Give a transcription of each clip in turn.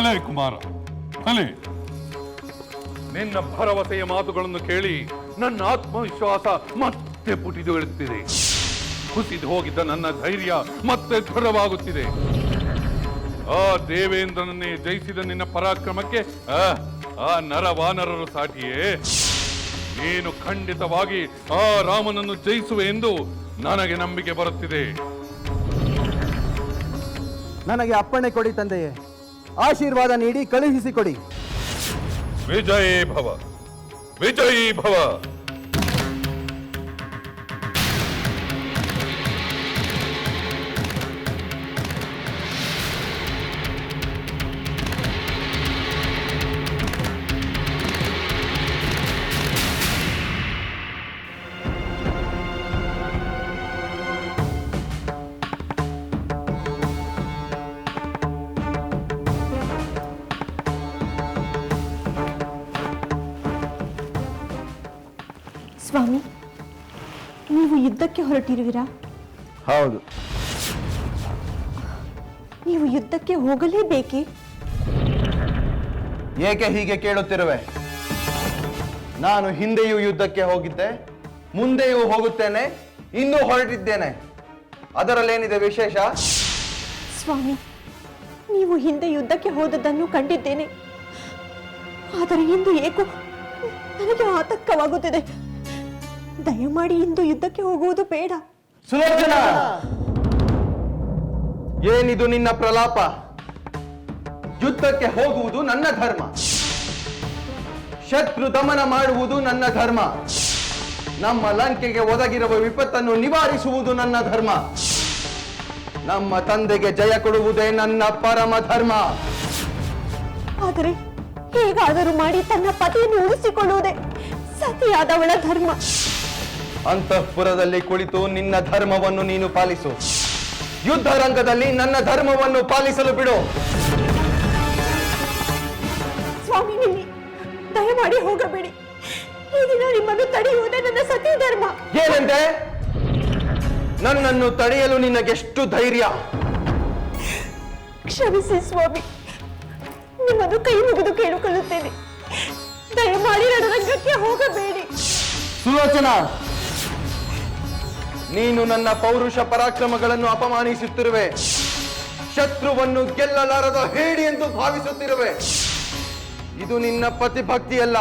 ಭಲೆ ಕುಮಾರ ಅಲೆ ನಿನ್ನ ಭರವಸೆಯ ಮಾತುಗಳನ್ನು ಕೇಳಿ ನನ್ನ ಆತ್ಮವಿಶ್ವಾಸ ಮತ್ತೆ ಪುಟಿದೇಳುತ್ತಿದೆ ಕುಸಿದು ಹೋಗಿದ್ದ ನನ್ನ ಧೈರ್ಯ ಮತ್ತೆ ದೃಢವಾಗುತ್ತಿದೆ. ಆ ದೇವೇಂದ್ರನನ್ನೇ ಜಯಿಸಿದ ನಿನ್ನ ಪರಾಕ್ರಮಕ್ಕೆ ಆ, ಆ ನರವಾನರರು ಸಾಟಿಯೇ. ನೀನು ಖಂಡಿತವಾಗಿ ಆ ರಾಮನನ್ನು ಜಯಿಸುವೆ ಎಂದು ನನಗೆ ನಂಬಿಕೆ ಬರುತ್ತಿದೆ. ನನಗೆ ಅಪ್ಪಣೆ ಕೊಡಿ ತಂದೆಯೇ. ಆಶೀರ್ವಾದ ನೀಡಿ ಕಳುಹಿಸಿಕೊಡಿ. ವಿಜಯೀ ಭವ ವಿಜಯೀ ಭವ ಸ್ವಾಮಿ ನೀವು ಯುದ್ಧಕ್ಕೆ ಹೊರಟಿರುವಿರಾ? ಹೌದು. ನೀವು ಯುದ್ಧಕ್ಕೆ ಹೋಗಲೇಬೇಕೆ? ಏಕೆ ಹೀಗೆ ಕೇಳುತ್ತಿರುವೆ? ನಾನು ಹಿಂದೆಯೂ ಯುದ್ಧಕ್ಕೆ ಹೋಗಿದ್ದೆ ಮುಂದೆಯೂ ಹೋಗುತ್ತೇನೆ ಇನ್ನೂ ಹೊರಟಿದ್ದೇನೆ. ಅದರಲ್ಲೇನಿದೆ ವಿಶೇಷ? ಸ್ವಾಮಿ ನೀವು ಹಿಂದೆ ಯುದ್ಧಕ್ಕೆ ಹೋದದ್ದನ್ನು ಕಂಡಿದ್ದೇನೆ. ಆದರೆ ಇಂದು ಏಕೋ ನನಗೆ ಆತಂಕವಾಗುತ್ತಿದೆ. ದಯಮಾಡಿ ಇಂದು ಯುದ್ಧಕ್ಕೆ ಹೋಗುವುದು ಬೇಡ. ಸುಲೋಚನ! ಏನಿದು ನಿನ್ನ ಪ್ರಲಾಪ? ಯುದ್ಧಕ್ಕೆ ಹೋಗುವುದು ನನ್ನ ಧರ್ಮ. ಶತ್ರು ದಮನ ಮಾಡುವುದು ನನ್ನ ಧರ್ಮ. ನಮ್ಮ ಲಂಕೆಗೆ ಒದಗಿರುವ ವಿಪತ್ತನ್ನು ನಿವಾರಿಸುವುದು ನನ್ನ ಧರ್ಮ. ನಮ್ಮ ತಂದೆಗೆ ಜಯ ಕೊಡುವುದೇ ನನ್ನ ಪರಮ ಧರ್ಮ. ಆದರೆ ಹೇಗಾದರೂ ಮಾಡಿ ತನ್ನ ಪತಿಯನ್ನು ಉಳಿಸಿಕೊಳ್ಳುವುದೇ ಸತಿಯಾದವಳ ಧರ್ಮ. ಅಂತಃಪುರದಲ್ಲಿ ಕುಳಿತು ನಿನ್ನ ಧರ್ಮವನ್ನು ನೀನು ಪಾಲಿಸು. ಯುದ್ಧ ರಂಗದಲ್ಲಿ ನನ್ನ ಧರ್ಮವನ್ನು ಪಾಲಿಸಲು ಬಿಡು. ಸ್ವಾಮಿ ದಯಮಾಡಿ ಹೋಗಬೇಡಿ. ಈ ದಿನ ನಿಮ್ಮನ್ನು ತಡೆಯುವುದೇ ನನ್ನ ಸತಿ ಧರ್ಮ ಏನಂತೆ? ನನ್ನನ್ನು ತಡೆಯಲು ನಿನಗೆಷ್ಟು ಧೈರ್ಯ? ಕ್ಷಮಿಸಿ ಸ್ವಾಮಿ. ನಿಮ್ಮನ್ನು ಕೈ ಮುಗಿದು ಕೇಳಿಕೊಳ್ಳುತ್ತೇನೆ. ದಯಮಾಡಿ ರಣರಂಗಕ್ಕೆ ಹೋಗಬೇಡಿ. ಸುಲೋಚನಾ? ನೀನು ನನ್ನ ಪೌರುಷ ಪರಾಕ್ರಮಗಳನ್ನು ಅಪಮಾನಿಸುತ್ತಿರುವೆ. ಶತ್ರುವನ್ನು ಗೆಲ್ಲಲಾರದ ಹೇಡಿ ಎಂದು ಭಾವಿಸುತ್ತಿರುವೆ. ಇದು ನಿನ್ನ ಪತಿಭಕ್ತಿಯಲ್ಲ.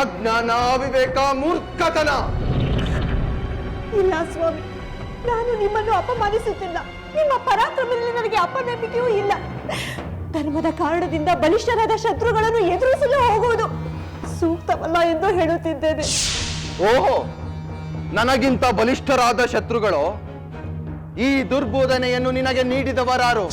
ಅಜ್ಞಾನ ಅವಿವೇಕ ಮೂರ್ಖತನ. ಇಲ್ಲ ಸ್ವಾಮಿ ನಾನು ನಿಮ್ಮನ್ನು ಅಪಮಾನಿಸುತ್ತಿಲ್ಲ. ನಿಮ್ಮ ಪರಾಕ್ರಮದಲ್ಲಿ ನನಗೆ ಅಪನಂಬಿಕೆಯೂ ಇಲ್ಲ. ಧರ್ಮದ ಕಾರಣದಿಂದ ಬಲಿಷ್ಠರಾದ ಶತ್ರುಗಳನ್ನು ಎದುರಿಸಲು ಹೋಗುವುದು ಸೂಕ್ತವಲ್ಲ ಎಂದು ಹೇಳುತ್ತಿದ್ದೇನೆ. ಓಹೋ ನನಗಿಂತ ಬಲಿಷ್ಠರಾದ ಶತ್ರುಗಳು ಈ ದುರ್ಬೋಧನೆಯನ್ನು ನಿನಗೆ ನೀಡಿದವರಾರು.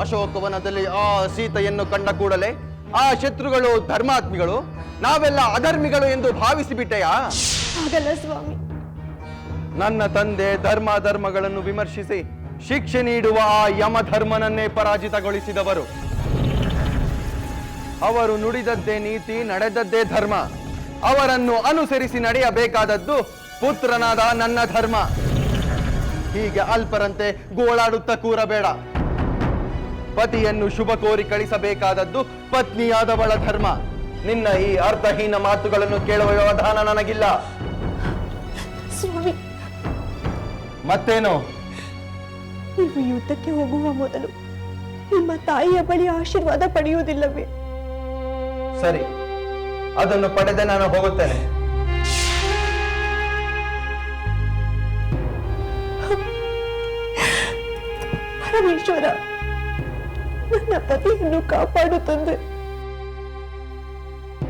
ಅಶೋಕವನದಲ್ಲಿ ಆ ಸೀತೆಯನ್ನು ಕಂಡ ಕೂಡಲೇ ಆ ಶತ್ರುಗಳು ಧರ್ಮಾತ್ಮಿಗಳು ನಾವೆಲ್ಲ ಅಧರ್ಮಿಗಳು ಎಂದು ಭಾವಿಸಿಬಿಟ್ಟೆಯಾ? ಹಾಗಲ್ಲ ಸ್ವಾಮಿ. ನನ್ನ ತಂದೆ ಧರ್ಮ ಧರ್ಮಗಳನ್ನು ವಿಮರ್ಶಿಸಿ ಶಿಕ್ಷೆ ನೀಡುವ ಆ ಯಮಧರ್ಮನನ್ನೇ ಪರಾಜಿತಗೊಳಿಸಿದವರು. ಅವರು ನುಡಿದದ್ದೇ ನೀತಿ ನಡೆದದ್ದೇ ಧರ್ಮ. ಅವರನ್ನು ಅನುಸರಿಸಿ ನಡೆಯಬೇಕಾದದ್ದು ಪುತ್ರನಾದ ನನ್ನ ಧರ್ಮ. ಹೀಗೆ ಅಲ್ಪರಂತೆ ಗೋಳಾಡುತ್ತ ಕೂರಬೇಡ. ಪತಿಯನ್ನು ಶುಭ ಕೋರಿ ಕಳಿಸಬೇಕಾದದ್ದು ಪತ್ನಿಯಾದವಳ ಧರ್ಮ. ನಿನ್ನ ಈ ಅರ್ಥಹೀನ ಮಾತುಗಳನ್ನು ಕೇಳುವ ವ್ಯವಧಾನ ನನಗಿಲ್ಲ. ಸ್ವಾಮಿ. ಮತ್ತೇನು? ನೀವು ಯುದ್ಧಕ್ಕೆ ಹೋಗುವ ಮೊದಲು ನಿಮ್ಮ ತಾಯಿಯ ಬಳಿ ಆಶೀರ್ವಾದ ಪಡೆಯುವುದಿಲ್ಲವೇ? ಸರಿ. ಅದನ್ನು ಪಡೆದ ನಾನು ಹೋಗುತ್ತೇನೆ. ಪರಮೇಶ್ವರ, ನನ್ನ ಪತಿಯನ್ನು ಕಾಪಾಡು ತಂದೆ.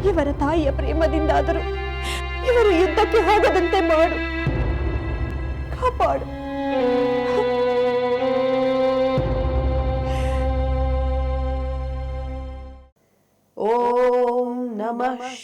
ಇವರ ತಾಯಿಯ ಪ್ರೇಮದಿಂದಾದರೂ ಇವರು ಯುದ್ಧಕ್ಕೆ ಹೋಗದಂತೆ ಮಾಡು. ಕಾಪಾಡು.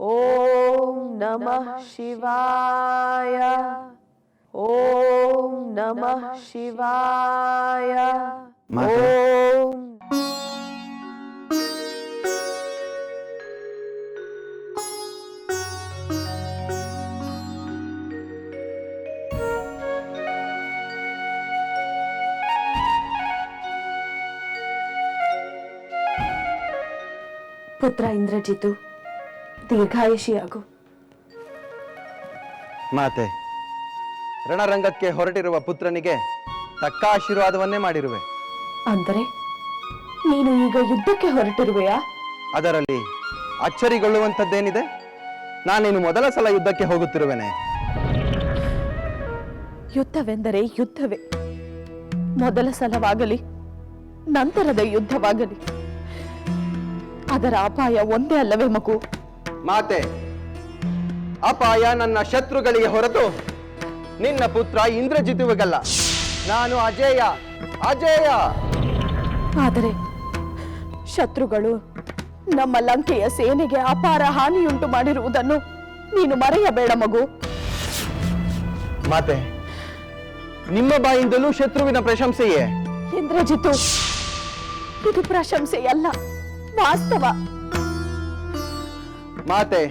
Om Namah Shivaya. Om Namah Shivaya. Madre. Om. पुत्र इंद्रजितू ದೀರ್ಘಾಯುಷಿಯಾಗು ಮಾತೆ ರಣರಂಗಕ್ಕೆ ಹೊರಟಿರುವ ಪುತ್ರನಿಗೆ ತಕ್ಕ ಆಶೀರ್ವಾದವನ್ನೇ ಮಾಡಿರುವೆ. ಅಂದರೆ ನೀನು ಈಗ ಯುದ್ಧಕ್ಕೆ ಹೊರಟಿರುವೆಯಾ? ಅದರಲ್ಲಿ ಅಚ್ಚರಿಗೊಳ್ಳುವಂಥದ್ದೇನಿದೆ? ನಾನೇನು ಮೊದಲ ಸಲ ಯುದ್ಧಕ್ಕೆ ಹೋಗುತ್ತಿರುವೆನೆ. ಯುದ್ಧವೆಂದರೆ ಯುದ್ಧವೇ. ಮೊದಲ ಸಲವಾಗಲಿ ನಂತರದ ಯುದ್ಧವಾಗಲಿ. ಅದರ ಅಪಾಯ ಒಂದೇ ಅಲ್ಲವೇ ಮಗು? ಮಾತೆ ಅಪಾಯ ನನ್ನ ಶತ್ರುಗಳಿಗೆ ಹೊರತು ನಿನ್ನ ಪುತ್ರ ಇಂದ್ರಜಿತುವಿಗಲ್ಲ. ನಾನು ಅಜೇಯ ಅಜೇಯ. ಆದರೆ ಶತ್ರುಗಳು ನಮ್ಮ ಲಂಕೆಯ ಸೇನೆಗೆ ಅಪಾರ ಹಾನಿಯುಂಟು ಮಾಡಿರುವುದನ್ನು ನೀನು ಮರೆಯಬೇಡ ಮಗು. ಮಾತೆ ನಿಮ್ಮ ಬಾಯಿಂದಲೂ ಶತ್ರುವಿನ ಪ್ರಶಂಸೆಯೇ? ಇಂದ್ರಜಿತು ಇದು ಪ್ರಶಂಸೆಯಲ್ಲ ವಾಸ್ತವ. ಮಾತೆ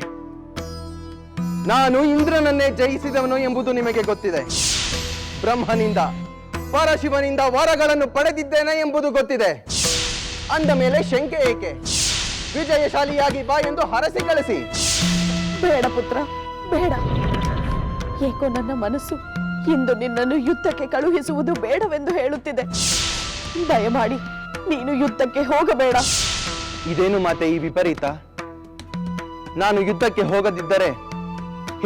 ನಾನು ಇಂದ್ರನನ್ನೇ ಜಯಿಸಿದವನು ಎಂಬುದು ನಿಮಗೆ ಗೊತ್ತಿದೆ. ಬ್ರಹ್ಮನಿಂದ ಪರಶಿವನಿಂದ ವರಗಳನ್ನು ಪಡೆದಿದ್ದೇನೆ ಎಂಬುದು ಗೊತ್ತಿದೆ. ಅಂದ ಮೇಲೆ ಶಂಕೆ ಏಕೆ? ವಿಜಯಶಾಲಿಯಾಗಿ ಬಾ ಎಂದು ಹರಸಿ ಕಳಿಸಿ ಬೇಡ ಪುತ್ರ ಬೇಡ. ಏಕೋ ನನ್ನ ಮನಸ್ಸು ಇಂದು ನಿನ್ನನ್ನು ಯುದ್ಧಕ್ಕೆ ಕಳುಹಿಸುವುದು ಬೇಡವೆಂದು ಹೇಳುತ್ತಿದೆ. ದಯಮಾಡಿ ನೀನು ಯುದ್ಧಕ್ಕೆ ಹೋಗಬೇಡ. ಇದೇನು ಮಾತೆ ಈ ವಿಪರೀತ? ನಾನು ಯುದ್ಧಕ್ಕೆ ಹೋಗದಿದ್ದರೆ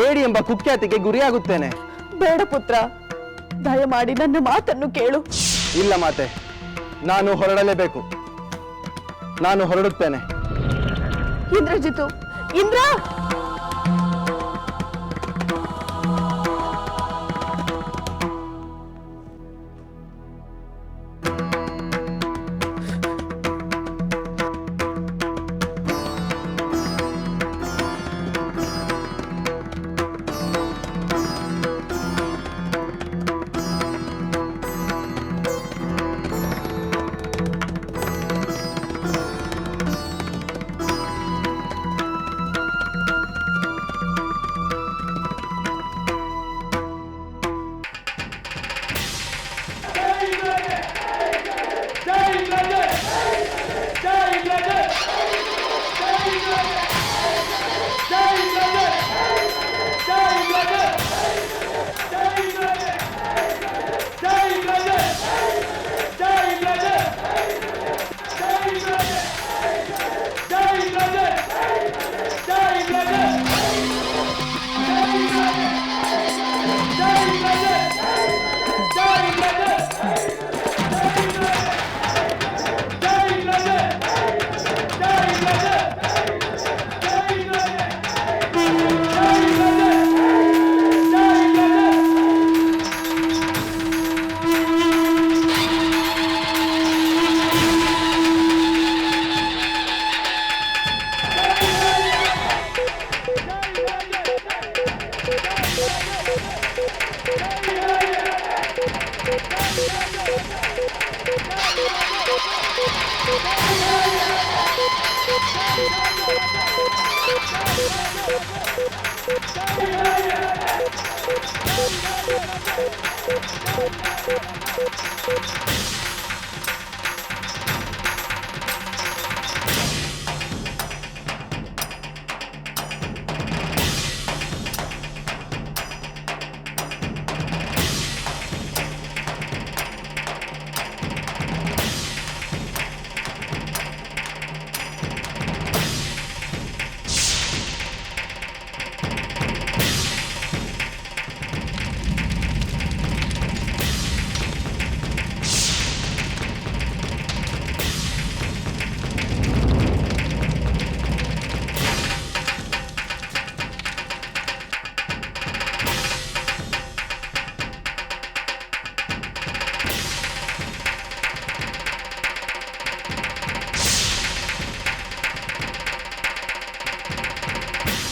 ಹೇಳಿ ಎಂಬ ಕುಖ್ಯಾತಿಗೆ ಗುರಿಯಾಗುತ್ತೇನೆ. ಬೇಡ ಪುತ್ರ ದಯಮಾಡಿ ನನ್ನ ಮಾತನ್ನು ಕೇಳು. ಇಲ್ಲ ಮಾತೆ ನಾನು ಹೊರಡಲೇಬೇಕು. ನಾನು ಹೊರಡುತ್ತೇನೆ. Indrajit Indra! Jai Brother! Jai Jai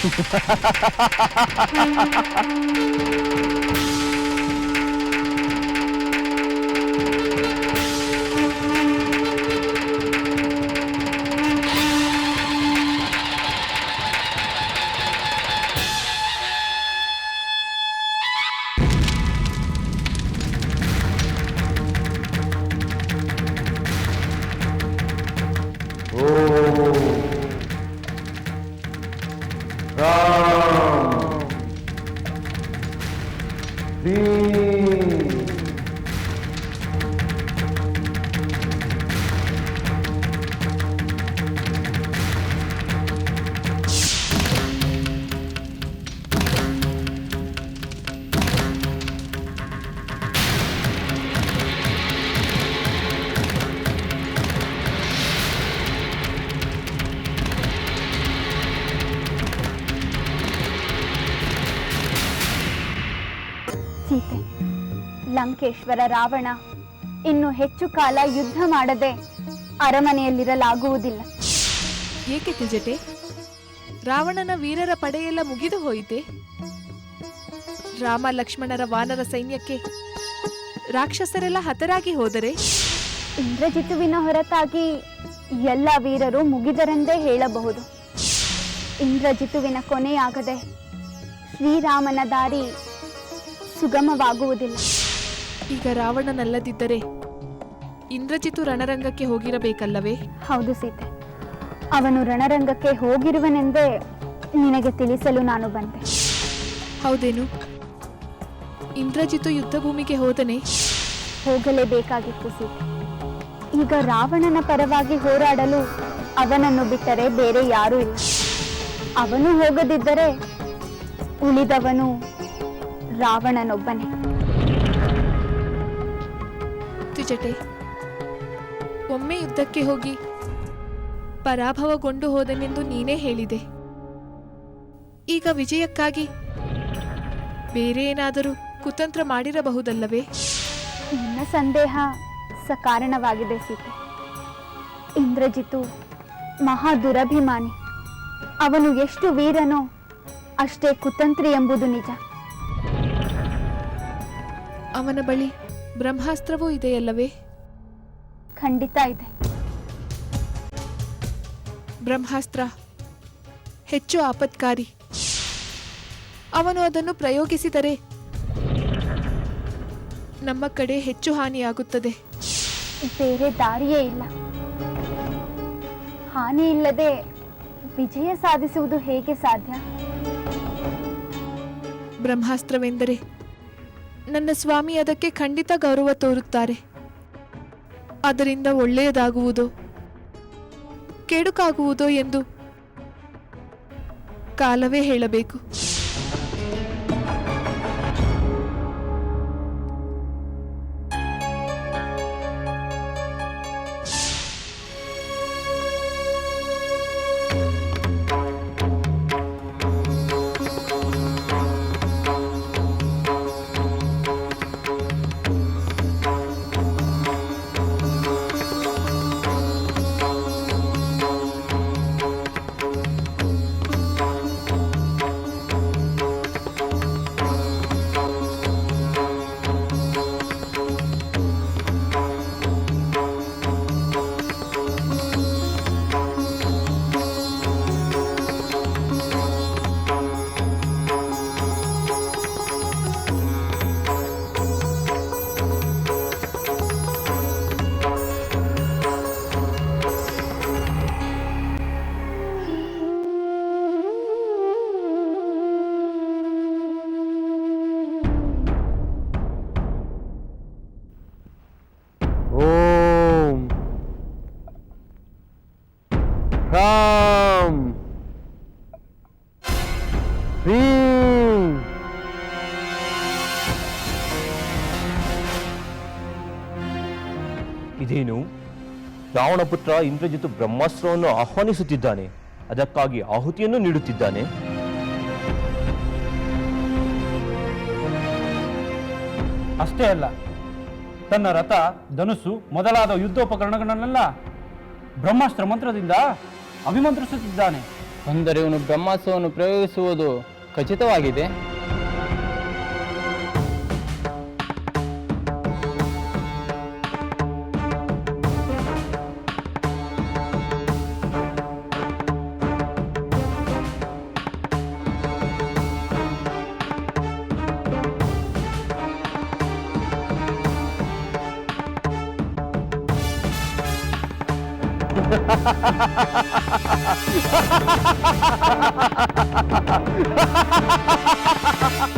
ハハハハ Lankeshwara Ravana ಇನ್ನು ಹೆಚ್ಚು ಕಾಲ ಯುದ್ಧ ಮಾಡದೆ ಅರಮನೆಯಲ್ಲಿರಲಾಗುವುದಿಲ್ಲ. ಏಕೆ ತಿಜಟೆ ರಾವಣನ ವೀರರ ಪಡೆಯೆಲ್ಲ ಮುಗಿದು ಹೋಯಿತೆ? ರಾಮ ಲಕ್ಷ್ಮಣರ ವಾನರ ಸೈನ್ಯಕ್ಕೆ ರಾಕ್ಷಸರೆಲ್ಲ ಹತರಾಗಿ ಹೋದರೆ? ಇಂದ್ರಜಿತುವಿನ ಹೊರತಾಗಿ ಎಲ್ಲ ವೀರರು ಮುಗಿದರೆಂದೇ ಹೇಳಬಹುದು. ಇಂದ್ರಜಿತುವಿನ ಕೊನೆಯಾಗದೆ ಶ್ರೀರಾಮನ ದಾರಿ ಸುಗಮವಾಗುವುದಿಲ್ಲ. ಈಗ ರಾವಣನಲ್ಲದಿದ್ದರೆ ಇಂದ್ರಜಿತು ರಣರಂಗಕ್ಕೆ ಹೋಗಿರಬೇಕಲ್ಲವೇ? ಹೌದು ಸೀತೆ. ಅವನು ರಣರಂಗಕ್ಕೆ ಹೋಗಿರುವನೆಂದೇ ನಿನಗೆ ತಿಳಿಸಲು ನಾನು ಬಂದೆ. ಹೌದೇನು? ಇಂದ್ರಜಿತು ಯುದ್ಧಭೂಮಿಗೆ ಹೋದನೆ? ಹೋಗಲೇಬೇಕಾಗಿತ್ತು ಸೀತೆ. ಈಗ ರಾವಣನ ಪರವಾಗಿ ಹೋರಾಡಲು ಅವನನ್ನು ಬಿಟ್ಟರೆ ಬೇರೆ ಯಾರೂ ಇಲ್ಲ. ಅವನು ಹೋಗದಿದ್ದರೆ ಉಳಿದವನು ರಾವಣನೊಬ್ಬನೇ. ತ್ರಿಜಟೆ ಒಮ್ಮೆ ಯುದ್ಧಕ್ಕೆ ಹೋಗಿ ಪರಾಭವಗೊಂಡು ಹೋದನೆಂದು ನೀನೇ ಹೇಳಿದೆ. ಈಗ ವಿಜಯಕ್ಕಾಗಿ ಬೇರೆ ಏನಾದರೂ ಕುತಂತ್ರ ಮಾಡಿರಬಹುದಲ್ಲವೇ? ನಿನ್ನ ಸಂದೇಹ ಸಕಾರಣವಾಗಿದೆ ಸೀತೆ. ಇಂದ್ರಜಿತು ಮಹಾ ದುರಭಿಮಾನಿ. ಅವನು ಎಷ್ಟು ವೀರನೋ ಅಷ್ಟೇ ಕುತಂತ್ರಿ ಎಂಬುದು ನಿಜ. ಅವನ ಬಳಿ ಬ್ರಹ್ಮಾಸ್ತ್ರವೂ ಇದೆಯಲ್ಲವೇ? ಖಂಡಿತ ಇದೆ. ಬ್ರಹ್ಮಾಸ್ತ್ರ ಹೆಚ್ಚು ಆಪತ್ಕಾರಿ. ಅವನು ಅದನ್ನು ಪ್ರಯೋಗಿಸಿದರೆ ನಮ್ಮ ಕಡೆ ಹೆಚ್ಚು ಹಾನಿಯಾಗುತ್ತದೆ. ಬೇರೆ ದಾರಿಯೇ ಇಲ್ಲ. ಹಾನಿ ಇಲ್ಲದೆ ವಿಜಯ ಸಾಧಿಸುವುದು ಹೇಗೆ ಸಾಧ್ಯ? ಬ್ರಹ್ಮಾಸ್ತ್ರವೆಂದರೆ ನನ್ನ ಸ್ವಾಮಿ ಅದಕ್ಕೆ ಖಂಡಿತ ಗೌರವ ತೋರುತ್ತಾರೆ. ಅದರಿಂದ ಒಳ್ಳೆಯದಾಗುವುದೋ ಕೆಡುಕಾಗುವುದೋ ಎಂದು ಕಾಲವೇ ಹೇಳಬೇಕು. ರಾವಣ ಪುತ್ರ ಇಂದ್ರಜಿತು ಬ್ರಹ್ಮಾಸ್ತ್ರವನ್ನು ಆಹ್ವಾನಿಸುತ್ತಿದ್ದಾನೆ. ಅದಕ್ಕಾಗಿ ಆಹುತಿಯನ್ನು ನೀಡುತ್ತಿದ್ದಾನೆ. ಅಷ್ಟೇ ಅಲ್ಲ ತನ್ನ ರಥ ಧನುಸು ಮೊದಲಾದ ಯುದ್ಧೋಪಕರಣಗಳನ್ನೆಲ್ಲ ಬ್ರಹ್ಮಾಸ್ತ್ರ ಮಂತ್ರದಿಂದ ಅಭಿಮಂತ್ರಿಸುತ್ತಿದ್ದಾನೆ. ಅಂದರೆ ಇವನು ಬ್ರಹ್ಮಾಸ್ತ್ರವನ್ನು ಪ್ರಯೋಗಿಸುವುದು ಖಚಿತವಾಗಿದೆ. ハハハハハ